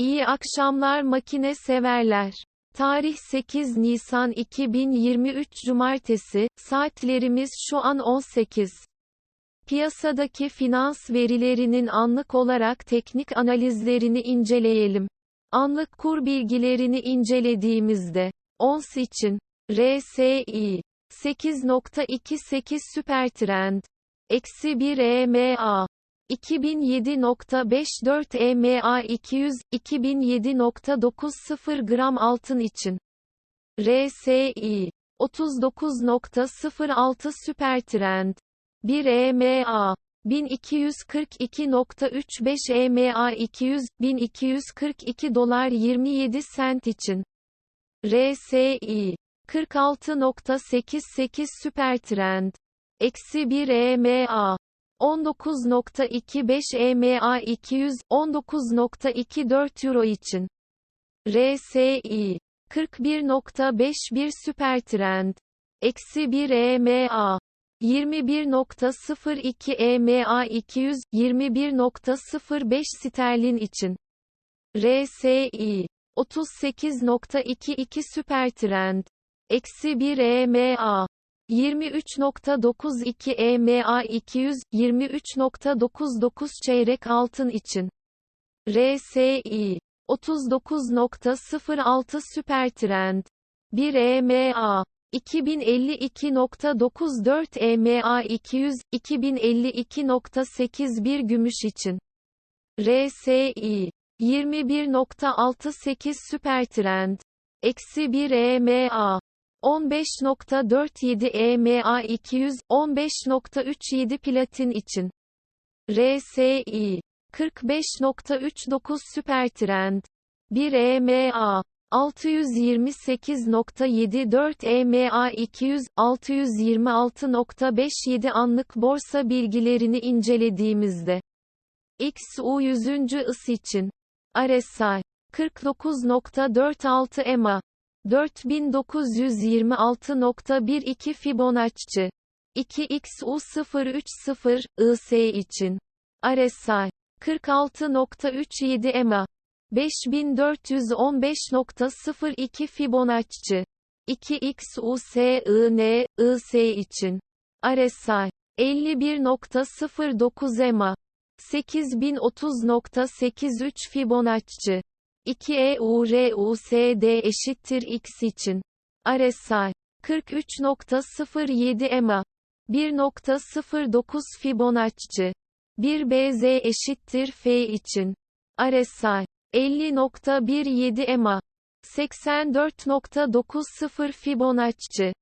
İyi akşamlar makine severler. Tarih 8 Nisan 2023 Cumartesi, saatlerimiz şu an 18. Piyasadaki finans verilerinin anlık olarak teknik analizlerini inceleyelim. Anlık kur bilgilerini incelediğimizde, ons için, RSI, 8.28 süpertrend, eksi 1 EMA, 2007.54 EMA 200, 2007.90 gram altın için. RSI 39.06 süpertrend. 1 EMA 1242.35 EMA 200, 1242 dolar 27 sent için. RSI 46.88 süpertrend. Eksi 1 EMA 19.25 EMA 200, 19.24 Euro için. RSI 41.51 süpertrend. Eksi 1 EMA 21.02 EMA 200, 21.05 sterlin için. RSI 38.22 süpertrend. Eksi 1 EMA 23.92 EMA 200, 23.99 çeyrek altın için. RSI 39.06 süpertrend. 1 EMA 2052.94 EMA 200, 2052.81 gümüş için. RSI 21.68 süpertrend. Eksi 1 EMA 15.47 EMA 200, 15.37 platin için. RSI 45.39 süpertrend. 1 EMA 628.74 EMA 200, 626.57 anlık borsa bilgilerini incelediğimizde. XU 100. ıs için. RSI 49.46 EMA 4926.12 Fibonacci. 2XU030 IS için. RSI 46.37 EMA 5415.02 Fibonacci. 2XUSIN IS için. RSI 51.09 EMA 8030.83 Fibonacci 2 EURUSD eşittir X için. RSI 43.07 EMA 1.09 Fibonacci 1 BZ eşittir F için. RSI 50.17 EMA 84.90 Fibonacci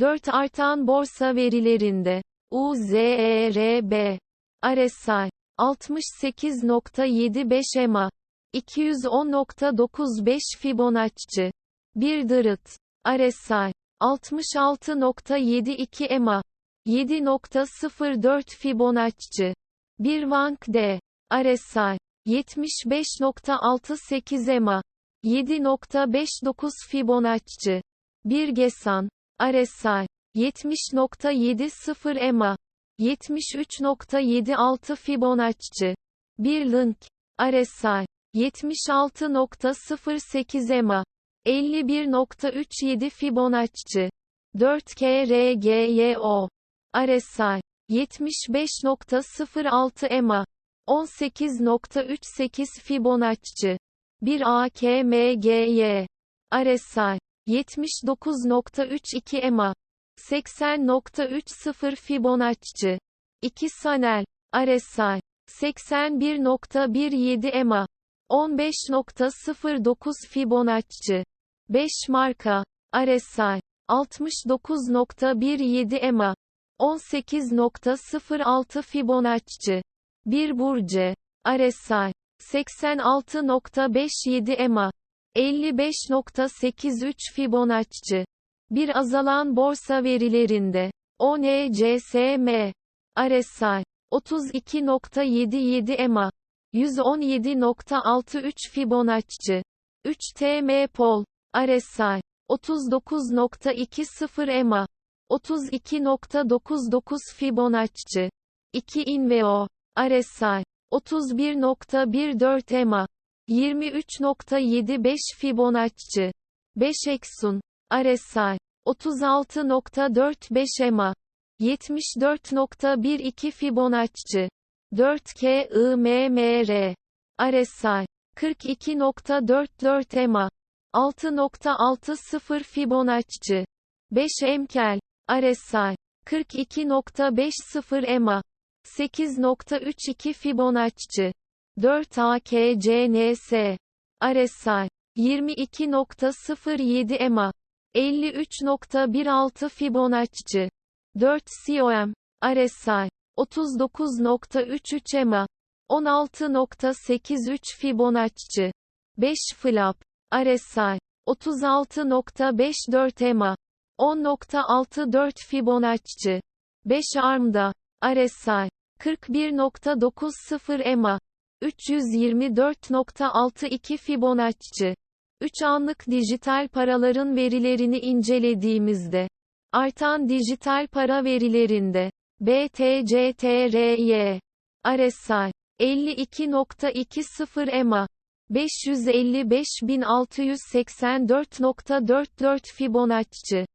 4 artan borsa verilerinde UZERB RSI 68.75 EMA 210.95 Fibonacci. 1 dırıt. RSI 66.72 EMA. 7.04 Fibonacci. 1 Wank D. RSI 75.68 EMA. 7.59 Fibonacci. 1 Gesan. RSI 70.70 EMA. 73.76 Fibonacci. 1 Link. RSI 76.08 EMA 51.37 Fibonacci 4 KRGYO RSI 75.06 EMA 18.38 Fibonacci 1 AKMGY RSI 79.32 EMA 80.30 Fibonacci 2 Sanel RSI 81.17 EMA 15.09 Fibonacci. 5 marka. RSI 69.17 EMA. 18.06 Fibonacci. 1 Burce. RSI 86.57 EMA. 55.83 Fibonacci. 1 azalan borsa verilerinde. ONCSM RSI 32.77 EMA 117.63 Fibonacci. 3 TM Pol RSI 39.20 EMA 32.99 Fibonacci. 2 Inveo. RSI 31.14 EMA 23.75 Fibonacci. 5 Eksun RSI 36.45 EMA 74.12 Fibonacci 4 KIMMR RSI 42.44 EMA 6.60 Fibonacci. 5 Emkel. RSI 42.50 EMA 8.32 Fibonacci. 4 AKCNS RSI 22.07 EMA 53.16 Fibonacci. 4 COM RSI 39.33 EMA. 16.83 Fibonacci. 5 Flap. RSI 36.54 EMA. 10.64 Fibonacci. 5 Arm'da. RSI 41.90 EMA. 324.62 Fibonacci. 3 anlık dijital paraların verilerini incelediğimizde. Artan dijital para verilerinde BTC-TRY RSI 52.20 EMA 555.684.44 Fibonacci.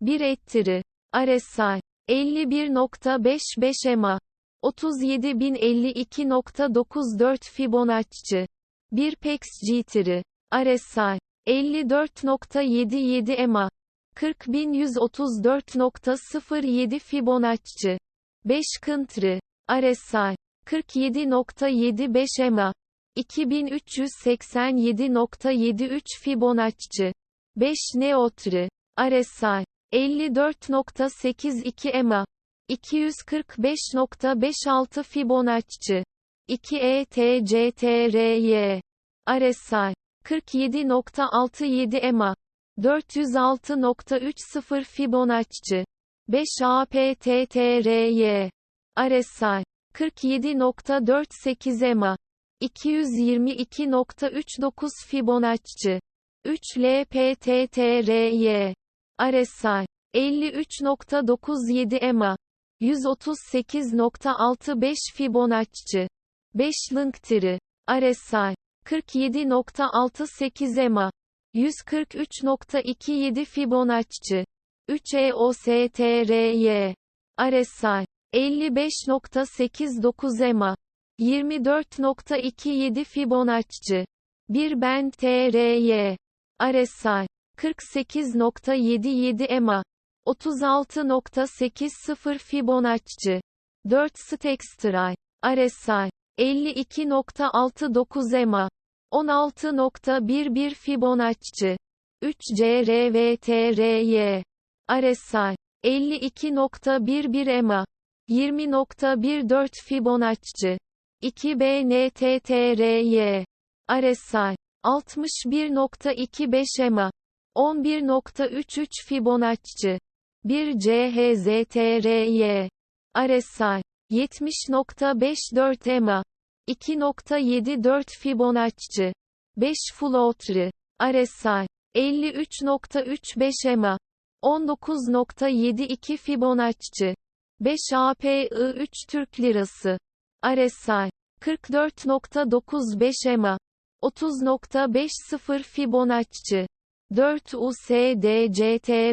1 ettiri. RSI 51.55 EMA 37.052.94 Fibonacci. 1 PEX Jitteri RSI 54.77 EMA 40.134.07 Fibonacci. 5 Kıntri RSI 47.75 EMA 2387.73 Fibonacci. 5 Neotri RSI 54.82 EMA 245.56 Fibonacci. 2 ETCTRY RSI 47.67 EMA 406.30 Fibonacci. 5 APTTRY RSI 47.48 EMA. 222.39 Fibonacci. 3 LPTTRY RSI 53.97 EMA. 138.65 Fibonacci. 5 Linktree RSI 47.68 EMA 143.27 Fibonacci. 3 EOSTRY RSI 55.89 EMA. 24.27 Fibonacci. 1 Ben TRY RSI 48.77 EMA. 36.80 Fibonacci. 4 Stextray RSI 52.69 EMA 16.11 Fibonacci. 3 CRVTRY RSI 52.11 EMA. 20.14 Fibonacci. 2 BNTTRY RSI 61.25 EMA. 11.33 Fibonacci. 1 CHZTRY RSI 70.54 EMA 2.74 Fibonacci. 5 Floatree RSI 53.35 EMA 19.72 Fibonacci. 5 API 3 Türk Lirası. RSI 44.95 EMA 30.50 Fibonacci. 4 USDCTRY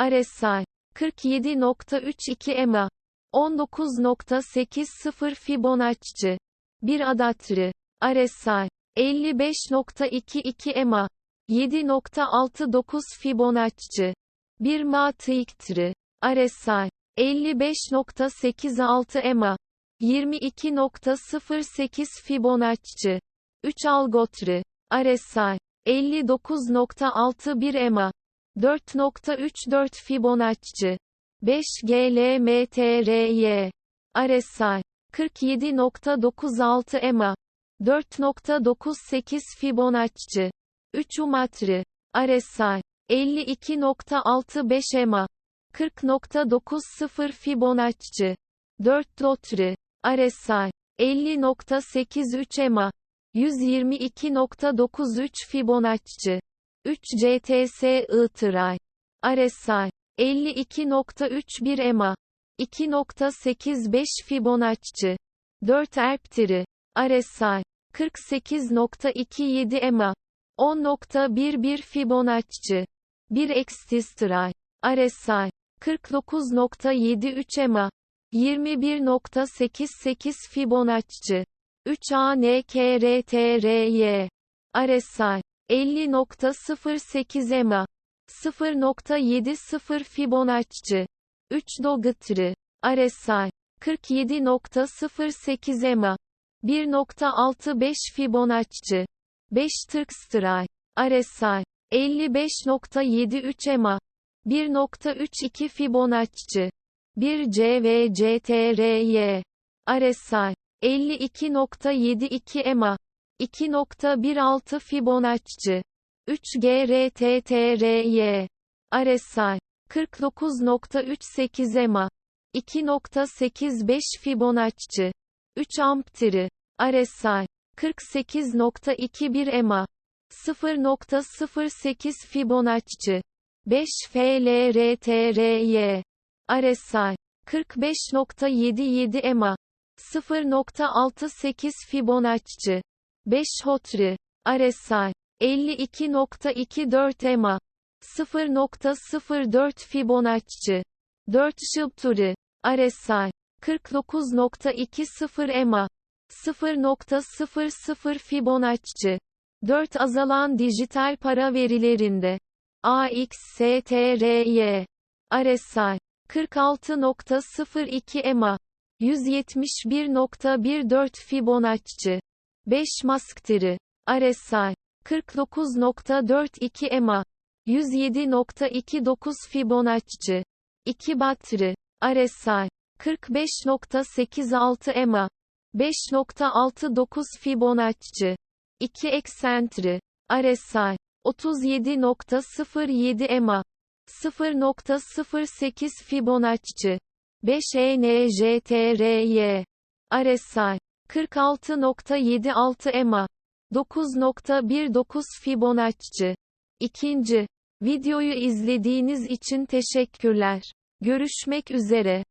RSI 47.32 EMA 19.80 Fibonacci. 1 Adatri RSI 55.22 EMA 7.69 Fibonacci. 1 Matrixtri RSI 55.86 EMA 22.08 Fibonacci. 3 Algotri RSI 59.61 EMA 4.34 Fibonacci 5 GLMTRY RSI 47.96 EMA 4.98 Fibonacci. 3 Umatri. RSI 52.65 EMA 40.90 Fibonacci. 4 Dotri RSI 50.83 EMA 122.93 Fibonacci. 3 CTS Itray RSI 52.31 EMA 2.85 Fibonacci 4 Erptiri RSI 48.27 EMA 10.11 Fibonacci 1 Extistray RSI 49.73 EMA 21.88 Fibonacci 3 ANKRTRY RSI 50.08 EMA 0.70 Fibonacci. 3 Dogitri RSI 47.08 EMA 1.65 Fibonacci. 5 Turkstray RSI 55.73 EMA 1.32 Fibonacci. 1 CVCTRY RSI 52.72 EMA 2.16 Fibonacci 3 GRTTRY RSI 49.38 EMA 2.85 Fibonacci. 3 Amptiri RSI 48.21 EMA 0.08 Fibonacci. 5 FLRTRY RSI 45.77 EMA 0.68 Fibonacci. 5 Hotri. RSI 52.24 EMA 0.04 Fibonacci 4 Şılturi RSI 49.20 EMA 0.00 Fibonacci 4 azalan dijital para verilerinde AXSTRY RSI 46.02 EMA 171.14 Fibonacci 5 Masktiri RSI 49.42 EMA 107.29 Fibonacci 2 Batri RSI 45.86 EMA 5.69 Fibonacci 2 Eksentri RSI 37.07 EMA 0.08 Fibonacci 5 ENJTRY RSI 46.76 EMA 9.19 Fibonacci İkinci Videoyu izlediğiniz için teşekkürler. Görüşmek üzere.